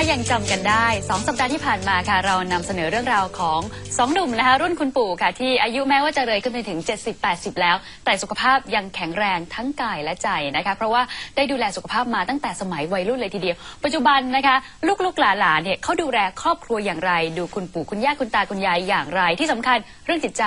ถ้ายังจำกันได้ 2 สัปดาห์ที่ผ่านมาค่ะ เรานำเสนอเรื่องราวของสองหนุ่มนะคะรุ่นคุณปู่ค่ะ ที่อายุแม้ว่าจะเลยขึ้นไปถึง 70-80 แล้ว แต่สุขภาพยังแข็งแรงทั้งกายและใจนะคะ เพราะว่าได้ดูแลสุขภาพมาตั้งแต่สมัยวัยรุ่นเลยทีเดียว ปัจจุบันนะคะ ลูกๆหลานๆเนี่ยเขาดูแลครอบครัวอย่างไร ดูคุณปู่คุณย่าคุณตาคุณยายอย่างไร ที่สำคัญเรื่องจิตใจ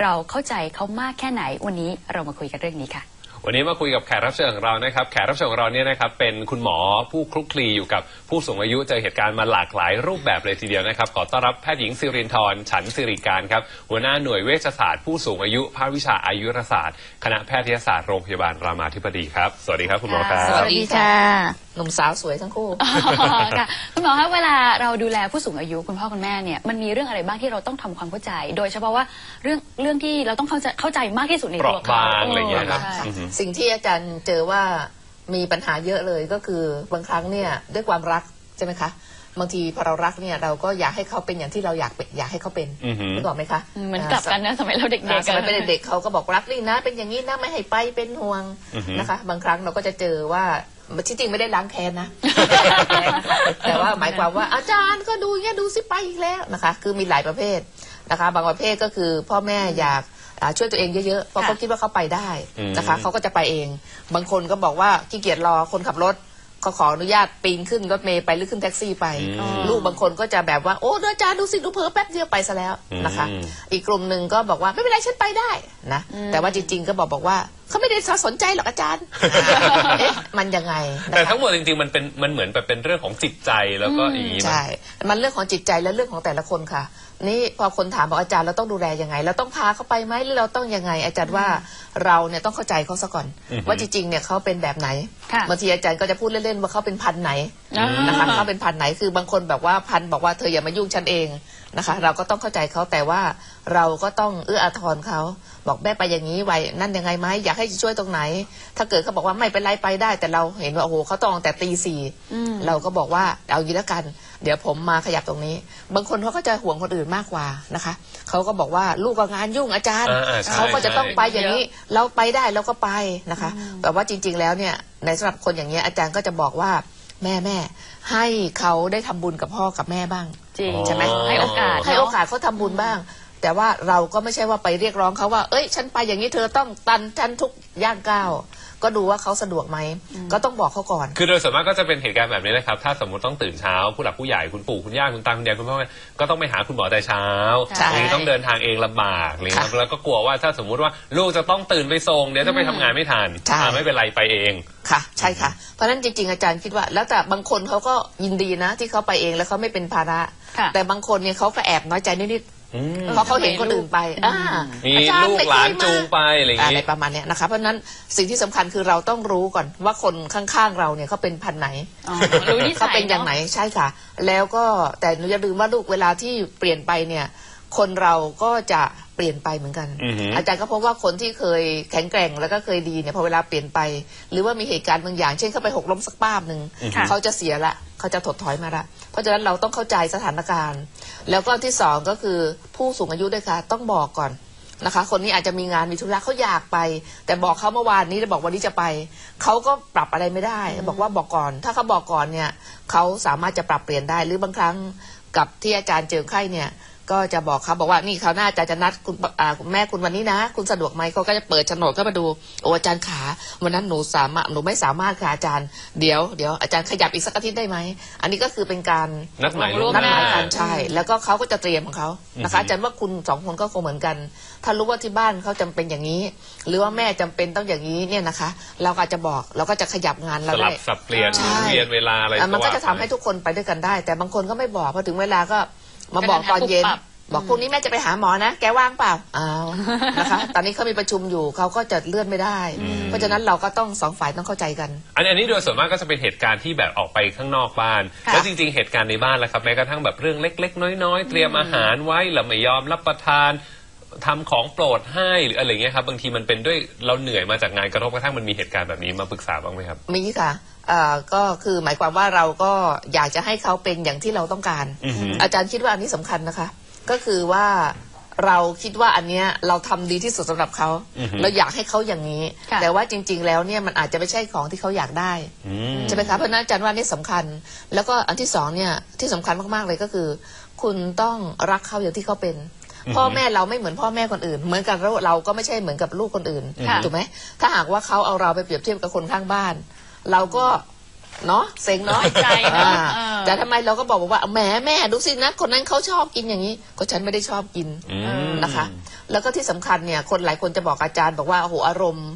เราเข้าใจเขามากแค่ไหนวันนี้เรามาคุยกันเรื่องนี้ค่ะ วันนี้มาคุยกับแขกรับเชิญของเรานะครับแขกรับเชิญของเราเนี่ยนะครับเป็นคุณหมอผู้คลุกคลีอยู่กับผู้สูงอายุเจอเหตุการณ์มาหลากหลายรูปแบบเลยทีเดียวนะครับขอต้อนรับแพทย์หญิงสิรินทร์ฉันสิริการครับหัวหน้าหน่วยเวชศาสตร์ผู้สูงอายุภาควิชาอายุรศาสตร์ คณะแพทยศาสตร์โรงพยาบาลรามาธิบดีครับ สวัสดีครับคุณหมอครับสวัสดีค่ะหนุ่มสาวสวยทั้งคู่ อ๋อค่ะคุณหมอคะเวลาเราดูแลผู้สูงอายุคุณพ่อคุณแม่เนี่ยมันมีเรื่องอะไรบ้างที่เราต้องทำความเข้าใจ โดยเฉพาะว่าเรื่องเรื่องที่เราต้องเข้าใจเข้าใจมากที่สุดในตัวเปราะเขาบางอะไรอย่างเงี้ยครับใช่ อือฮึสิ่งที่อาจารย์เจอว่ามีปัญหาเยอะเลยก็คือบางครั้งเนี่ยด้วยความรักใช่ไหมคะบางทีพอเรารักเนี่ยเราก็อยากให้เขาเป็นอย่างที่เราอยากเป็นอยากให้เขาเป็นอือฮึนึกออกไหมคะเหมือนกลับกันนะสมัยเราเด็กอ่าๆสมัยเป็นเด็กๆเขาก็บอกรักนี่นะ เป็นอย่างนี้นะไม่ให้ไปเป็นห่วงอือฮึนะคะ บางครั้งเราก็จะเจอว่า ที่จริงไม่ได้ล้างแค้นนะ แต่ว่าหมายความว่าอาจารย์ก็ดูอย่างเงี้ยดูสิไปอีกแล้วนะคะ คือมีหลายประเภทนะคะ บางประเภทก็คือพ่อแม่อยากอ่าช่วยตัวเองเยอะๆ เพราะเขาคิดว่าเขาไปได้นะคะอืมเขาก็จะไปเอง บางคนก็บอกว่าขี้เกียจรอคนขับรถเขาขออนุญาตปีนขึ้นรถเมล์ไปหรือขึ้นแท็กซี่ไปอืมลูกบางคนก็จะแบบว่าโอ้อาจารย์ดูสิดูเผลอแป๊บเดียวไปซะแล้วนะคะอืมอีกกลุ่มหนึ่งก็บอกว่าไม่เป็นไรฉันไปได้นะแต่ว่าจริง ๆ ก็บอกบอกว่าเขา ไม่ได้สนใจหรอกอาจารย์ เอ๊ะมันยังไงนะคะ แต่ทั้งหมดจริงๆมันเป็นมันเหมือนแบบเป็นเรื่องของจิตใจแล้วก็อย่างนี้นะ ใช่ มันเรื่องของจิตใจและเรื่องของแต่ละคนค่ะ นี่พอคนถามบอกอาจารย์เราต้องดูแลยังไง เราต้องพาเขาไปไหมหรือเราต้องยังไง อาจารย์ว่าเราเนี่ยต้องเข้าใจเขาซะก่อน อือฮึว่าจริงๆเนี่ยเขาเป็นแบบไหนค่ะ บางทีอาจารย์ก็จะพูดเล่นๆว่าเขาเป็นพันธุ์ไหนอ่านะคะเขาเป็นพันธุ์ไหนคือบางคนแบบว่าพันธุ์บอกว่าเธออย่ามายุ่งฉันเอง นะคะ เราก็ต้องเข้าใจเขาแต่ว่าเราก็ต้องเอื้ออาทรเขา บอกแม่ไปอย่างนี้ไว้นั่นยังไงไหมอยากให้ช่วยตรงไหน ถ้าเกิดเขาบอกว่าไม่เป็นไรไปได้ แต่เราเห็นว่าโอ้โหเขาต้องแต่ตีสี่อืมเราก็บอกว่าเอางี้แล้วกัน เดี๋ยวผมมาขยับตรงนี้ บางคนเขาก็จะห่วงคนอื่นมากกว่านะคะเขาก็บอกว่าลูกก็งานยุ่งอาจารย์อ่าๆใช่เขาก็จะต้องใช่ไปอย่างนี้ เราไปได้เราก็ไปนะคะ แต่ว่าจริง ๆ แล้วเนี่ยในสำหรับคนอย่างเงี้ยอาจารย์ก็จะบอกว่าแม่แม่ ให้เขาได้ทำบุญกับพ่อกับแม่บ้าง จริง ใช่ไหมให้โอกาสให้โอกาสเขาทำบุญบ้าง แต่ว่าเราก็ไม่ใช่ว่าไปเรียกร้องเขาว่า เอ้ย ฉันไปอย่างนี้เธอต้องตันฉันทุกย่างก้าวก็ดูว่าเขาสะดวกไหม ก็ต้องบอกเขาก่อน คือโดยส่วนมากก็จะเป็นเหตุการณ์แบบนี้นะครับ ถ้าสมมติต้องตื่นเช้า ผู้หลักผู้ใหญ่คุณปู่คุณย่าคุณตาคุณยายคุณพ่อแม่ก็ต้องไปหาคุณหมอแต่เช้าใช่บางทีต้องเดินทางเองลำบากอะไรเลยครับค่ะแล้วก็กลัวว่าถ้าสมมุติว่าลูกจะต้องตื่นไปส่งเดี๋ยวจะไปทำงานไม่ทันใช่อ่าไม่เป็นไรไปเองค่ะ ใช่ค่ะ เพราะฉะนั้นจริง ๆ อาจารย์คิดว่า แล้วแต่บางคนเขาก็ยินดีนะ ที่เขาไปเองแล้วเขาไม่เป็นภาระค่ะแต่บางคนเนี่ยเขาก็แอบน้อยใจนิด อืมๆเพราะเขาเห็นคนอื่นไปอ่ามีอาจารย์ลูกไม่หลานเคยม จูงไปอะไรอย่างอะไรนี้ ประมาณเนี้ยนะคะ เพราะฉะนั้นสิ่งที่สำคัญคือเราต้องรู้ก่อนว่าคนข้างๆเราเนี่ยเขาเป็นพันธุ์ไหนอ๋อรู้นิสัเขายเป็นอย่างไหนใช่ค่ะ แล้วก็แต่หนูอย่าลืมว่าลูกเวลาที่เปลี่ยนไปเนี่ย คนเราก็จะเปลี่ยนไปเหมือนกัน อือฮึอาจารย์ก็พบว่าคนที่เคยแข็งแกร่งแล้วก็เคยดีเนี่ยพอเวลาเปลี่ยนไป หรือว่ามีเหตุการณ์บางอย่าง เช่นเข้าไปหกล้มสักป้าบหนึ่งค่ะเขาจะเสียละ เขาจะถดถอยมาละเพราะฉะนั้นเราต้องเข้าใจสถานการณ์ แล้วก็ที่สองก็คือผู้สูงอายุด้วยค่ะต้องบอกก่อนนะคะ คนนี้อาจจะมีงานมีธุระเขาอยากไป แต่บอกเขาเมื่อวานนี้แล้วบอกวันนี้จะไปเขาก็ปรับอะไรไม่ได้ บอกว่าบอกก่อน ถ้าเขาบอกก่อนเนี่ยเขาสามารถจะปรับเปลี่ยนได้หรือบางครั้งกับที่อาจารย์เจอไข้เนี่ย ก็จะบอกเขาบอกว่านี่เขาวหน้าอาจารย์จะนัดคุณอ่าคุณแม่คุณวันนี้นะ คุณสะดวกไหมเขาก็จะเปิดโฉนดก็มาดูโอ้อาจารย์ขาวันนั้นหนูสามารถหนูไม่สามารถค่ะอาจารย์เดี๋ยวเดี๋ยวอาจารย์ขยับอีกสักอาทิตย์ได้ไหมอันนี้ก็คือเป็นการนัดหมายล่ล่ววงงนัดหหน้ามายกันใช่แล้วก็เขาก็จะเตรียมของเขานะคะอือฮึอาจารย์ว่าคุณสองคนก็คงเหมือนกัน ถ้ารู้ว่าที่บ้านเขาจำเป็นอย่างนี้ หรือว่าแม่จำเป็นต้องอย่างนี้เนี่ยนะคะ เราก็อาจจะบอกเราก็จะขยับงานสเราลัได้ บสับเปลี่ยนใช่เวียนเวลาอะไรอะมันก็ว่าจะทำให้ทุกคนไปด้วยกันได้ แต่บางคนก็ไม่บอกพอถึงเวลาก็ มาบอกตอนเย็นก็เดินทางปุ๊บปั๊บบอกพรุ่งนี้แม่จะไปหาหมอนะ แกว่างเปล่าอ้าวนะคะ ตอนนี้เขามีประชุมอยู่เขาก็จะเลื่อนไม่ได้ เพราะฉะนั้นเราก็ต้องสองฝ่ายต้องเข้าใจกัน อันอันนี้โดยส่วนมากก็จะเป็นเหตุการณ์ที่แบบออกไปข้างนอกบ้านค่ะแล้วจริง ๆ เหตุการณ์ในบ้านล่ะครับแม้กระทั่งแบบเรื่องเล็ก ๆ น้อย ๆ เตรียมอาหารไว้แล้วไม่ยอมรับประทานทำของโปรดให้หรืออะไรเงี้ยครับบางทีมันเป็นด้วยเราเหนื่อยมาจากงานกระทบกระทั่งมันมีเหตุการณ์แบบนี้มาปรึกษาบ้างไหมครับ มีค่ะเอ่อ ก็คือหมายความว่าเราก็อยากจะให้เขาเป็นอย่างที่เราต้องการอือฮึอาจารย์คิดว่าอันนี้สำคัญนะคะ ก็คือว่าเราคิดว่าอันเนี้ยเราทำดีที่สุดสำหรับเขาอือฮึเราอยากให้เขาอย่างนี้ค่ะแต่ว่าจริง ๆ แล้วเนี่ยมันอาจจะไม่ใช่ของที่เขาอยากได้อืมใช่ไหมคะเพราะฉะนั้นอาจารย์ว่านี่สำคัญ แล้วก็อันที่สองเนี่ยที่สำคัญมากๆเลยก็คือ คุณต้องรักเขาอย่างที่เขาเป็นพ่อแม่เราไม่เหมือนพ่อแม่คนอื่น เหมือนกันเราเราก็ไม่ใช่เหมือนกับลูกคนอื่นค่ะถูกไหมถ้าหากว่าเขาเอาเราไปเปรียบเทียบกับคนข้างบ้าน เราก็เนาะเซ็งเนาะน้อยใจเนอะอ่าเออ แต่ทำไมเราก็บอกว่าแหมแม่ดูสินะคนนั้นเขาชอบกินอย่างนี้ ก็ฉันไม่ได้ชอบกิน อืม นะคะ แล้วก็ที่สำคัญเนี่ย คนหลายคนจะบอกอาจารย์บอกว่าโอ้โหอารมณ์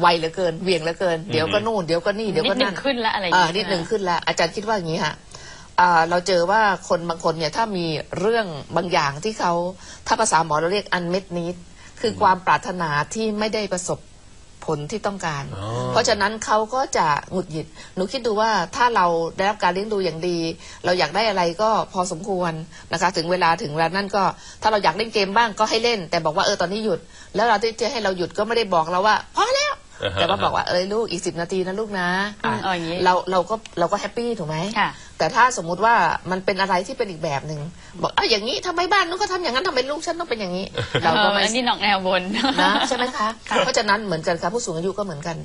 ไวเหลือเกินเหวี่ยงเหลือเกิน เดี๋ยวก็นู่นเดี๋ยวก็นี่เดี๋ยวนิก็ดนึนั่งนขึ้นแล้วอะไรอย่างอ่าเงี้ยนิดหนึ่งขึ้นแล้ว อาจารย์คิดว่าอย่างนี้ค่ะอ่าเราเจอว่าคนบางคนเนี่ยถ้ามีเรื่องบางอย่างที่เขาถ้าภาษาหมอเราเรียกอันเม็ดนิดคือความปรารถนาที่ไม่ได้ประสบ ผลที่ต้องการอ๋อเพราะฉะนั้นเขาก็จะหงุดหงิด หนูคิดดูว่าถ้าเราได้รับการเลี้ยงดูอย่างดี เราอยากได้อะไรก็พอสมควรนะคะ ถึงเวลาถึงเวลานั่นก็ ถ้าเราอยากเล่นเกมบ้างก็ให้เล่น แต่บอกว่าเออตอนนี้หยุด แล้วเราที่จะให้เราหยุดก็ไม่ได้บอกเราว่าพอแล้วอ่าฮะแต่ว่าบอกว่าเอ้ยลูกอีกสิบนาทีนะลูกนะอือะมเอาอย่างนี้เราเราก็เราก็แฮปปี้ถูกไหมค่ะ แต่ถ้าสมมุติว่ามันเป็นอะไรที่เป็นอีกแบบหนึ่งบอกอะอย่างนี้ทำไมบ้านนู้นก็ทำอย่างนั้นทำไมลูกฉันต้องเป็นอย่างนี้ เราก็ไม่เอออันนี้นอกแนวบน นะใช่ไหมคะ เพราะฉะนั้นเหมือนกันค่ะผู้สูงอายุก็เหมือนกัน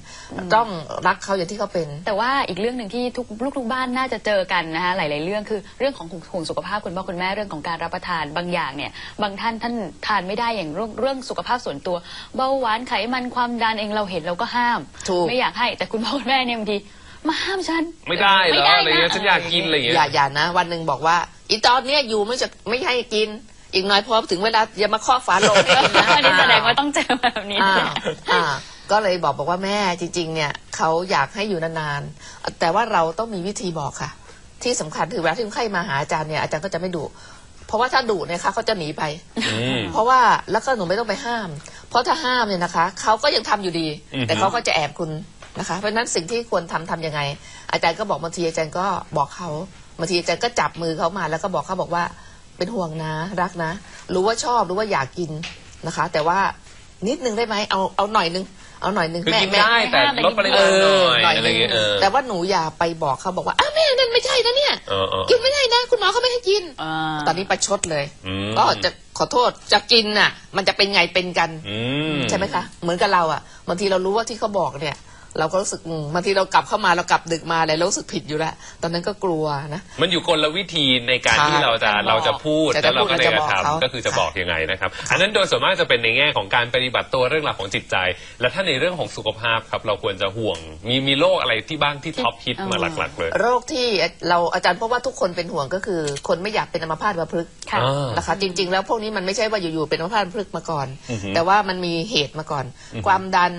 ต้องรักเขาอย่างที่เขาเป็น แต่ว่าอีกเรื่องหนึ่งที่ทุกลูกทุกบ้านน่าจะเจอกันนะคะหลาย ๆ เรื่องคือเรื่องของห่วงสุขภาพคุณพ่อคุณแม่เรื่องของการรับประทานบางอย่างเนี่ยบางท่านท่านทานไม่ได้อย่างเรื่องเรื่องสุขภาพส่วนตัว เบาหวานไขมันความดันเองเราเห็นเราก็ห้าม ถูก ไม่อยากให้แต่คุณพ่อคุณแม่เนี่ยบางที มาห้ามฉัน ไม่ได้เหรไม่อได้อะไรเงี้ยนะฉันอยากกินอะไรเงี้ย อย่าอย่านะ วันหนึ่งบอกว่าอีตอนเนี้ยอยู่ไม่จะไม่ให้กิน อีกหน้อยพอถึงเวลาอย่ามาเคาะฝาโลงให้กินนะอันนี้แสดงว่าต้องเจอแบบนี้อ่าอ่าก็เลยบอกบอกว่าแม่จริง ๆ เนี่ยเขาอยากให้อยู่นานๆแต่ว่าเราต้องมีวิธีบอกค่ะ ที่สำคัญคือเวลาที่คนไข้มาหาอาจารย์เนี่ยอาจารย์ก็จะไม่ดุเพราะว่าถ้าดุเนี่ยค่ะเขาจะหนีไปอืมเพราะว่าแล้วก็หนูไม่ต้องไปห้าม เพราะถ้าห้ามเนี่ยนะคะเขาก็ยังทำอยู่ดีอือฮึแต่เขาก็จะแอบคุณ นะคะเพราะฉะนั้นสิ่งที่ควรทำทำยังไง อาจารย์ก็บอกบางทีอาจารย์ก็บอกเขาบางทีอาจารย์ก็จับมือเขามาแล้วก็บอกเขาบอกว่าเป็นห่วงนะ รักนะ รู้ว่าชอบรู้ว่าอยากกินนะคะ แต่ว่านิดนึงได้ไหมเอาเอาหน่อยนึงเอาหน่อยนึงคือแม่กินแม่ได้แต่ลดปริมาณหน่อยอะไรเงี้ยเออแต่ว่าหนูอย่าไปบอกเขาบอกว่าอ้าวแม่นั่นไม่ใช่นะเนี่ยเออเออกินไม่ได้นะ คุณหมอเขาไม่ให้กินอ่าตอนนี้ประชดเลยอืมก็จะขอโทษจะกินน่ะ มันจะเป็นไงเป็นกันอืมใช่ไหมคะ เหมือนกับเราอะบางทีเรารู้ว่าที่เขาบอกเนี่ย เราก็รู้สึกอืมบางทีเรากลับเข้ามาเรากลับดึกมาเลยเรารู้สึกผิดอยู่แล้วตอนนั้นก็กลัวนะ มันอยู่คนละวิธีในการใช่ที่เราจะการบอกเราจะพูดจะแล้วเราก็เลยจะจะบอกเขา ทำก็คือจะค่ะบอกยังไงนะครับ อันนั้นโดยส่วนมากจะเป็นในแง่ของการปฏิบัติตัวเรื่องราวของจิตใจ และถ้าในเรื่องของสุขภาพครับเราควรจะห่วง มีมีโรคอะไรที่บ้างที่ท็อปฮิตมาหลักๆเลย โรคที่เราอาจารย์พบว่าทุกคนเป็นห่วงก็คือ คนไม่อยากเป็นอัมพาตอัมพฤกษ์ค่ะ อ่านะคะจริง ๆ แล้วพวกนี้มันไม่ใช่ว่าอยู่ๆเป็นอัมพาตอัมพฤกษ์มาก่อน อือฮึแต่ว่ามันมีเหตุมาก่อน ความดัน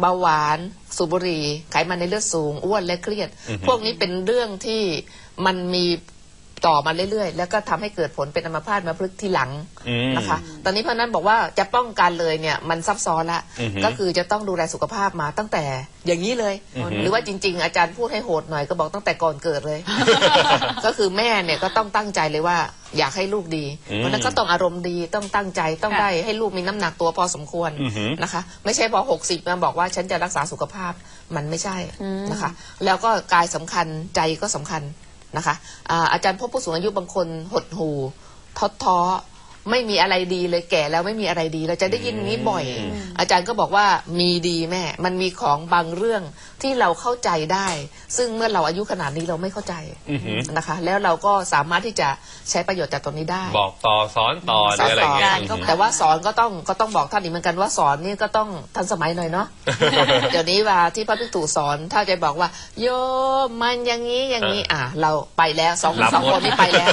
เบาหวาน สูบบุหรี่ไขมันในเลือดสูง อ้วนและเครียด พวกนี้เป็นเรื่องที่มันมี ต่อมาเรื่อยๆ แล้วก็ทำให้เกิดผลเป็นอัมพาตอัมพฤกษ์ที่หลังอืมนะคะ ตอนนี้เพราะฉะนั้นบอกว่าจะป้องกันเลยเนี่ยมันซับซ้อนละอือฮึก็คือจะต้องดูแลสุขภาพมาตั้งแต่อย่างนี้เลยอือฮึหรือว่าจริง ๆ อาจารย์พูดให้โหดหน่อยก็บอกตั้งแต่ก่อนเกิดเลย ก็คือแม่เนี่ยก็ต้องตั้งใจเลยว่าอยากให้ลูกดี เพราะฉะนั้นก็ต้องอารมณ์ดีต้องตั้งใจต้องค่ะได้ให้ลูกมีน้ำหนักตัวพอสมควรอือฮึนะคะ ไม่ใช่พอ 60มาบอกว่าฉันจะรักษาสุขภาพมันไม่ใช่อืมนะคะ แล้วก็กายสำคัญใจก็สำคัญ นะคะอาจารย์พบผู้สูงอายุบางคนหดหูท้อท้อ ไม่มีอะไรดีเลยแก่แล้วไม่มีอะไรดี เราจะได้ยินอย่างนี้บ่อย อาจารย์ก็บอกว่ามีดีแม่ มันมีของบางเรื่องที่เราเข้าใจได้ ซึ่งเมื่อเราอายุขนาดนี้เราไม่เข้าใจอือหือนะคะ แล้วเราก็สามารถที่จะใช้ประโยชน์จากตรงนี้ได้ บอกต่อสอนต่อหรืออะไรเงี้ยสอนก็แต่ว่าสอนก็ต้องก็ต้องบอกท่านอีกเหมือนกันว่าสอนนี่ก็ต้องทันสมัยหน่อยเนาะเดี๋ยวนี้ว่าที่พระภิกษุสอนถ้าจะบอกว่า โยมมันอย่างนี้อย่างนี้อะ เราไปแล้วสองรับสองหมดคนนี้ไปแล้ว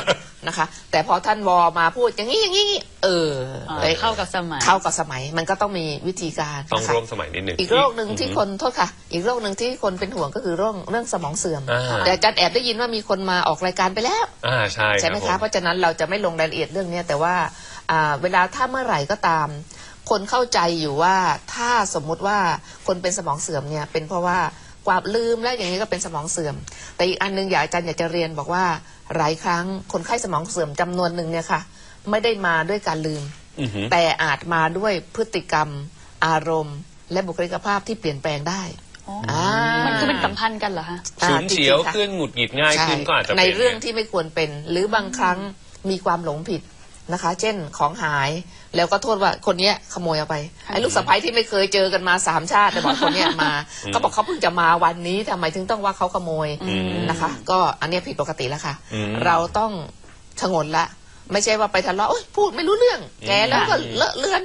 นะคะ แต่พอท่านวอมาพูดอย่างนี้อย่างนี้เอออ่าอ้ยเข้ากับสมัย เข้ากับสมัยมันก็ต้องมีวิธีการต้องนะคะร่วมสมัยนิดหนึ่งอีกโรคหนึ่งที่คนโทษค่ะ อีกโรคหนึ่งที่คนเป็นห่วงก็คือโรคเรื่องสมองเสื่อมอ่าแต่อาจารย์แอบได้ยินว่ามีคนมาออกรายการไปแล้วอ่าใช่ใช่ไหมรัคะบเพราะฉะนั้นเราจะไม่ลงรายละเอียดเรื่องเนี้ยแต่ว่าอ่าเวลาถ้าเมื่อไหร่ก็ตาม คนเข้าใจอยู่ว่าถ้าสมมุติว่าคนเป็นสมองเสื่อมเนี่ยเป็นเพราะว่าความลืมแล้วอย่างนี้ก็เป็นสมองเสื่อม แต่อีกอันหนึงอยากอาจารย์อยากจะเรียนบอกว่า หลายครั้งคนไข้สมองเสื่อมจำนวนหนึ่งเนี่ยค่ะ ไม่ได้มาด้วยการลืมอือหือแต่อาจมาด้วยพฤติกรรม อารมณ์ และบุคลิกภาพที่เปลี่ยนแปลงได้อ๋ออ่ามันคือเป็นสัมพันธ์กันเหรอฮะอ่าฉุนเฉียวจริงๆค่ะขึ้นหงุดหงิดง่ายขึ้นก็อาจจะในป็เรื่องที่ไม่ควรเป็น หรือบางครั้งมีความหลงผิด นะคะ เช่นของหายแล้วก็โทษว่าคนเนี้ยขโมยเอาไปไอ้ลูกสะใภ้ที่ไม่เคยเจอกันมาสามชาติแต่บอกคนเนี้ยมาก็บอกเขาเพิ่งจะมาวันนี้ทำไมถึงต้องว่าเขาขโมยอืมนะคะ ก็อันเนี้ยผิดปกติแล้วค่ะอืมเราต้องชงนละ ไม่ใช่ว่าไปทะเลาะโอ๊ยพูดไม่รู้เรื่อง แกแล้วก็เลอะเลือน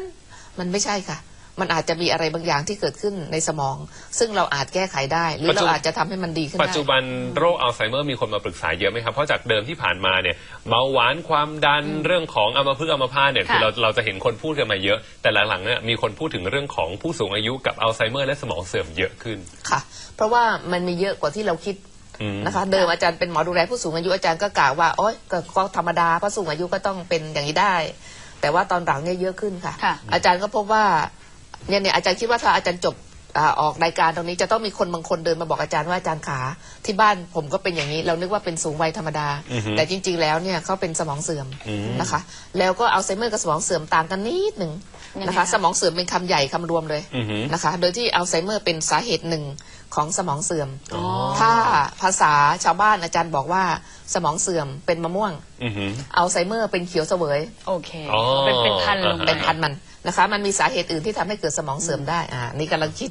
มันไม่ใช่ค่ะ มันอาจจะมีอะไรบางอย่างที่เกิดขึ้นในสมอง ซึ่งเราอาจแก้ไขได้ หรือปัจจุเราอาจจะทำให้มันดีขึ้นปัจได้จุบันโรคอัลไซเมอร์มีคนมาปรึกษาเยอะไหมครับ เพราะจากเดิมที่ผ่านมาเนี่ยเบาหวานความดันเรื่องของอัมพฤกษ์อัมพาตเนี่ยค่ะคือเราเราจะเห็นคนพูดกันมาเยอะ แต่หลังๆเนี่ยมีคนพูดถึงเรื่องของผู้สูงอายุกับอัลไซเมอร์และสมองเสื่อมเยอะขึ้นค่ะ เพราะว่ามันมีเยอะกว่าที่เราคิดอืมนะคะเดิมอาจารย์เป็นหมอดูแลผู้สูงอายุอาจารย์ก็กล่าวว่าโอ๊ยก็ก็ธรรมดาผู้สูงอายุก็ต้องเป็นอย่างนี้ได้ แต่ว่าตอนหลังเนี่ยเยอะขึ้นค่ะค่ะอาจารย์ก็พบว่า เนี่ยเนี่ยอาจารย์คิดว่าถ้าอาจารย์จบอ่าออกรายการตรงนี้จะต้องมีคนบางคนเดินมาบอกอาจารย์ว่าอาจารย์ขาที่บ้านผมก็เป็นอย่างนี้ เรานึกว่าเป็นสูงวัยธรรมดาอือฮึแต่จริง ๆ แล้วเนี่ยเขาเป็นสมองเสื่อมอืมนะคะ แล้วก็อัลไซเมอร์กับสมองเสื่อมต่างกันนิดหนึ่งยังไงนะคะคะ สมองเสื่อมเป็นคำใหญ่คำรวมเลยอือฮึนะคะ โดยที่อัลไซเมอร์เป็นสาเหตุหนึ่งของสมองเสื่อมอ๋อถ้าภาษาชาวบ้านอาจารย์บอกว่าสมองเสื่อมเป็นมะม่วงอือหืออัลไซเมอร์เป็นเขียวเสวยโอเคอ๋อเป็นเป็นพันลงไปเป็นพันธุ์มัน นะคะ มันมีสาเหตุอื่นที่ทำให้เกิดสมองเสื่อมได้อ่านี่กำลังคิด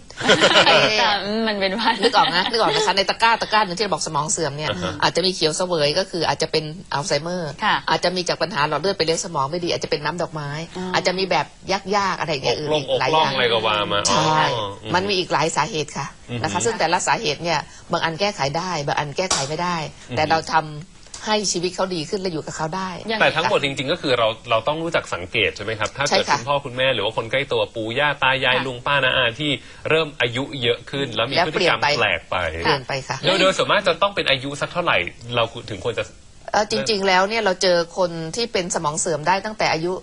แต่มันเป็นพันนึกออกนะนึกออกนะคะในตะกร้าตะกร้าหนึ่งที่เราบอกสมองเสื่อมเนี่ยอ่าฮะอาจจะมีเขียวเสวยก็คืออาจจะเป็นอัลไซเมอร์ค่ะอาจจะมีจากปัญหาหลอดเลือดไปเลี้ยงสมองไม่ดีอาจจะเป็นน้ำดอกไม้อ๋อออาจจะมีแบบยากๆอะไรอย่างอเงี้ยกอื่นลงอีกอกหลายล่อองย่างอะไรก็ว่ามาใช่อ๋อมันมีอีกหลายสาเหตุค่ะอือฮึนะคะ ซึ่งแต่ละสาเหตุเนี่ยบางอันแก้ไขได้ บางอันแก้ไขไม่ได้ แต่อือฮึเราทำ ให้ชีวิตเขาดีขึ้นและอยู่กับเขาได้แต่ทั้งหมดจริงๆ ก็คือเราเราต้องรู้จักสังเกตใช่ไหมครับ ถ้าเกิดคุณพ่อคุณแม่หรือว่าคนใกล้ตัวปู่ย่าตายายลุงป้านาอาที่เริ่มอายุเยอะขึ้น แล้วมีพฤติกรรมแปลกไปไปโดยโดยส่วนมากจะต้องเป็นอายุสักเท่าไหร่ เราถึงควรจะจริงๆ แล้วเนี่ยเราเจอคนที่เป็นสมองเสื่อมได้ตั้งแต่อายุ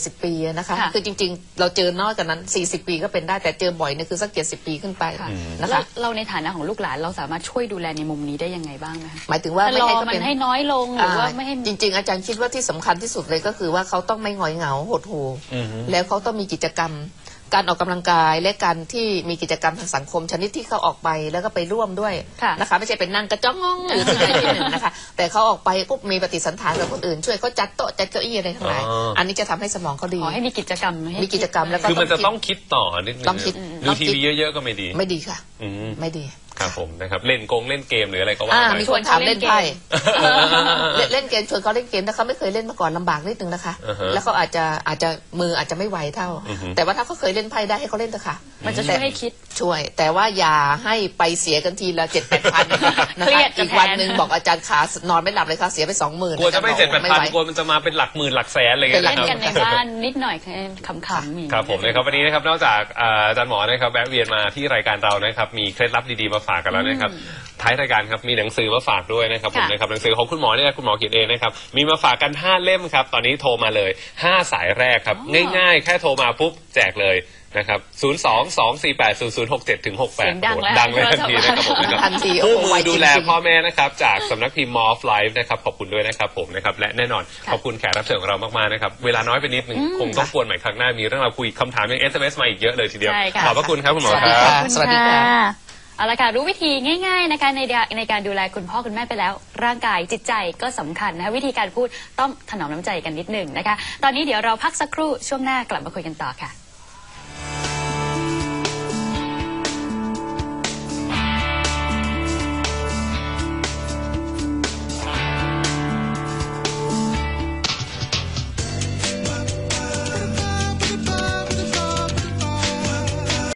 70 ปีนะคะคือจริงๆ เราเจอนอกจากนั้น 40 ปีก็เป็นได้แต่เจอบ่อยเนี่ยคือสัก 70 ปีขึ้นไปนะคะ เราในฐานะของลูกหลานเราสามารถช่วยดูแลในมุมนี้ได้ยังไงบ้างคะหมายถึงว่าไม่ให้มันให้น้อยลงหรือว่าไม่ให้ จริง ๆ อาจารย์คิดว่าที่สำคัญที่สุดเลยก็คือว่าเขาต้องไม่หงอยเหงาหดหู่แล้วเขาต้องมีกิจกรรม การออกกำลังกายและการที่มีกิจกรรมทางสังคมชนิดที่เขาออกไปแล้วก็ไปร่วมด้วยค่ะนะคะไม่ใช่เป็นนั่งกระจ้องงองอยู่ที่ใดที่หนึ่งนะคะ แต่เขาออกไปปุ๊บมีปฏิสันถานกับคนอื่น ช่วยเขาจัดโต๊ะจัดเก้าอี้อะไรทั้งหลายอ๋ออัอันนี้จะทำให้สมองเขาดีขอให้มีกิจกรรมให้มีกิจกรรมแล้วก็คือมันจะต้องคิดต่อนิดนึงต้องคิดดูต้องทีคิดวีเยอะๆก็ไม่ดี ไม่ดีค่ะอืมไม่ดี ครับผมนะครับเล่นกงเล่นเกมหรืออะไรก็ว่าอ่าไป มีคนถามเล่นไพ่เออเล่นเล่นเกมชวนเขาเล่นเกมถ้าเขาไม่เคยเล่นมาก่อนลำบากนิดนึงนะคะ อ่าฮะแล้วเขาอาจจะอาจจะมืออาจจะไม่ไวเท่า อือฮึ แต่ว่าถ้าเขาเคยเล่นไพ่ได้ให้เขาเล่นเถอะค่ะมันจะช่วยให้คิด ช่วย แต่ว่าอย่าให้ไปเสียกันทีละเจ็ดแปดพันนะเครีคะยดจะอีกวันแทน หนึ่งบอกอาจารย์ขานอนไม่หลับเลยค่ะเสียไปสองหมื่นกลัวจะไม่เจ็ดแปดไม่พันไหวกลัวมันจะมาเป็นหลักหมื่นหลักแสนอะไรอย่างเป็นเงี้ยหลัเล่กนนะคกัรับนในบ้านนิดหน่อยขำๆมี ครับผมนะครับวันนี้นะครับนอกจากอ่าอาจารย์หมอนะครับแวะเวียนมาที่รายการเรานะครับมีเคล็ดลับดีๆมาฝากกันแล้วนะครับท้ายรายการครับมีหนังสือมาฝากด้วยนะครับผมค่ะนะครับหนังสือของคุณหมอเนี่ยคุณหมอเขียนเองนะครับมีมาฝากกัน 5 เล่มครับ ตอนนี้โทรมาเลย 5 สายแรกครับ ง่ายๆ แค่โทรมาปุ๊บแจกเลยนะครับ 0 2 2 4 8 0 0 6 7 ถึง 68เสียงดังแล้วดังเลยทันทีนะครับผมนะครับทันทีโอ้คู่โหมืไวอจริงๆดูแลพ่อแม่นะครับ จากสำนักพิมพ์ More of Life นะครับ ขอบคุณด้วยนะครับผมนะครับ และแน่นอนค่ะขอบคุณแขกรับเชิญของเรามาก ๆ นะครับ เวลาน้อยไปนิดหนึ่งคงต้องกวนใหม่ครั้งหน้ามีเรื่องราวคุยคำถามยัง SMS มาอีกเยอะเลยทีเดียวใช่ค่ะขอบพระคุณครับคุณหมอสวัสคดีรับค่ะขอบณสวัสดีค่ะ เอาละค่ะรู้วิธีง่ายๆนะคะในในการดูแลคุณพ่อคุณแม่ไปแล้ว ร่างกายจิตใจก็สำคัญนะคะวิธีการพูดต้องถนอมน้ำใจกันนิดหนึ่งนะคะ ตอนนี้เดี๋ยวเราพักสักครู่ช่วงหน้ากลับมาคุยกันต่อค่ะ